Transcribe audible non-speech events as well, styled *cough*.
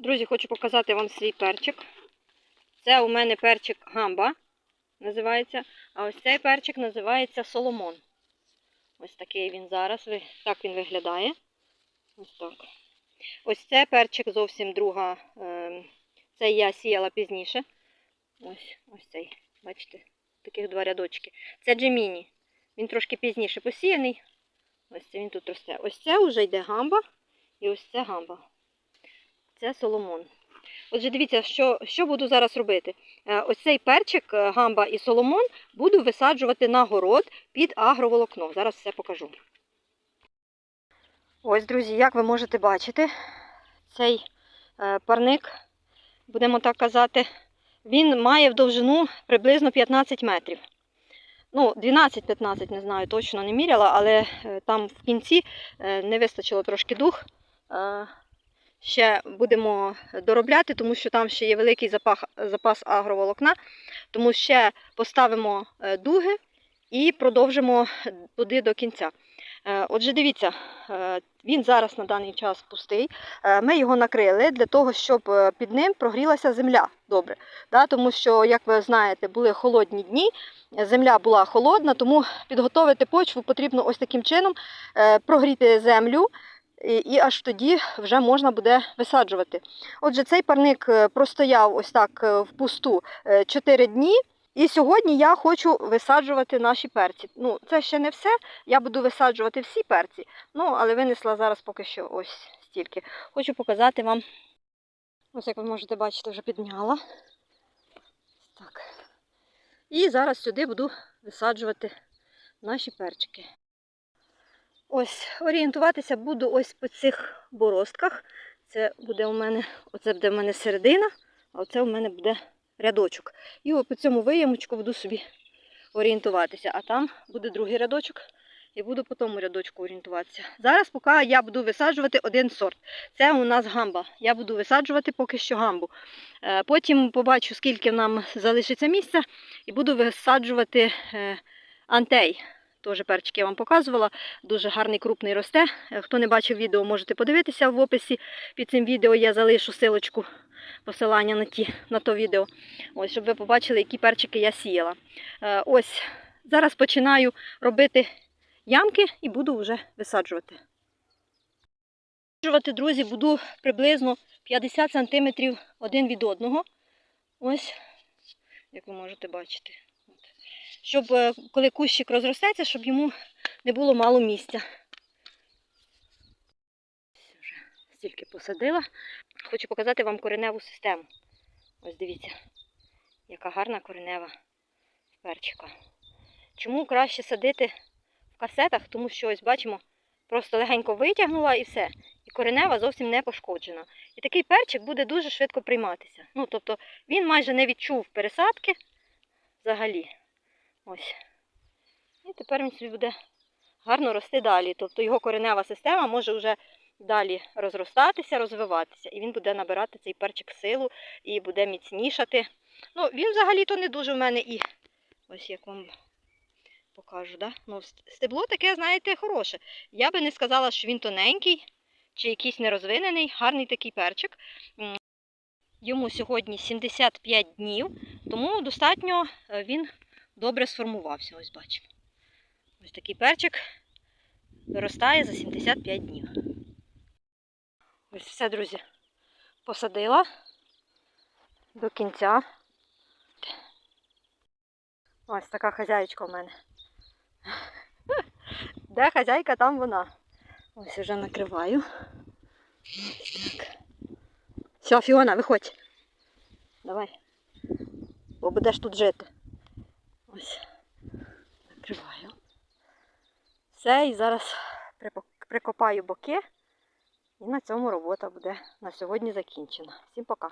Друзі, хочу показати вам свій перчик. Це у мене перчик гамба називається. А ось цей перчик називається соломон. Ось такий він зараз. Так він виглядає. Ось так. Ось це перчик зовсім друга. ем, Це я сіяла пізніше. Ось, ось цей. Бачите, таких два рядочки. Це Джеміні. Він трошки пізніше посіяний. Ось це він тут росте. Ось це вже йде гамба. І ось це гамба. Це соломон. Отже, дивіться, що, що буду зараз робити. Е, Ось цей перчик, е, гамба і соломон буду висаджувати на город під агроволокно. Зараз все покажу. Ось, друзі, як ви можете бачити, цей е, парник, будемо так казати, він має в довжину приблизно 15 метрів. Ну, 12-15, не знаю, точно не міряла, але там в кінці не вистачило трошки дух. Ще будемо доробляти, тому що там ще є великий запах, запас агроволокна. Тому ще поставимо е, дуги і продовжимо туди до кінця. Е, Отже, дивіться, е, він зараз на даний час пустий. Ми його накрили для того, щоб під ним прогрілася земля добре. Тому що, як ви знаєте, були холодні дні, земля була холодна, тому підготовити почву потрібно ось таким чином прогріти землю. І, аж тоді вже можна буде висаджувати. Отже, цей парник е, простояв ось так е, в пусту 4 дні. І сьогодні я хочу висаджувати наші перці. Ну, це ще не все. Я буду висаджувати всі перці. Ну, але винесла зараз поки що ось стільки. Хочу показати вам. Ось як ви можете бачити, вже підняла. Так. І зараз сюди буду висаджувати наші перчики. Ось, орієнтуватися буду ось по цих бороздках. Це буде у мене, оце буде у мене середина, а оце у мене буде рядочок. І по цьому виямочку буду собі орієнтуватися. А там буде другий рядочок, і буду по тому рядочку орієнтуватися. Зараз, поки я буду висаджувати один сорт. Це у нас гамба. Я буду висаджувати поки що гамбу. Е, Потім побачу, скільки нам залишиться місця, і буду висаджувати е, антей. Теж перчики я вам показувала. Дуже гарний крупний росте. Е, Хто не бачив відео, можете подивитися в описі під цим відео. Я залишу силочку посилання на ті, на то відео. Ось, щоб ви побачили, які перчики я сіяла. Е, Ось зараз починаю робити ямки і буду вже висаджувати. Висаджувати, друзі, буду приблизно 50 см один від одного. Ось, як ви можете бачити. Щоб е, коли кущик розростеться, щоб йому не було мало місця. Вже стільки посадила. Хочу показати вам кореневу систему. Ось дивіться, яка гарна коренева перчика. Чому краще садити в касетах? Тому що, ось бачимо, просто легенько витягнула і все. І коренева зовсім не пошкоджена. І такий перчик буде дуже швидко прийматися. Ну, тобто він майже не відчув пересадки взагалі. Ось. І тепер він собі буде гарно рости далі. Тобто його коренева система може вже далі розростатися, розвиватися. І він буде набирати цей перчик силу і буде міцнішати. Ну, він взагалі-то не дуже в мене і ось як вам покажу. Да? Ну, стебло таке, знаєте, хороше. Я би не сказала, що він тоненький чи якийсь нерозвинений, гарний такий перчик. Йому сьогодні 75 днів, тому достатньо е, він добре сформувався. Ось бачимо. Ось такий перчик виростає за 75 днів. Ось все, друзі, посадила до кінця. Ось така хазяєчка в мене. *laughs* Де хазяйка, там вона. Ось вже накриваю. Так. Все, Фіона, виходь. Давай. Бо будеш тут жити. Ось. Накриваю. Все, і зараз прикопаю боки. І на цьому робота буде на сьогодні закінчена. Всім пока.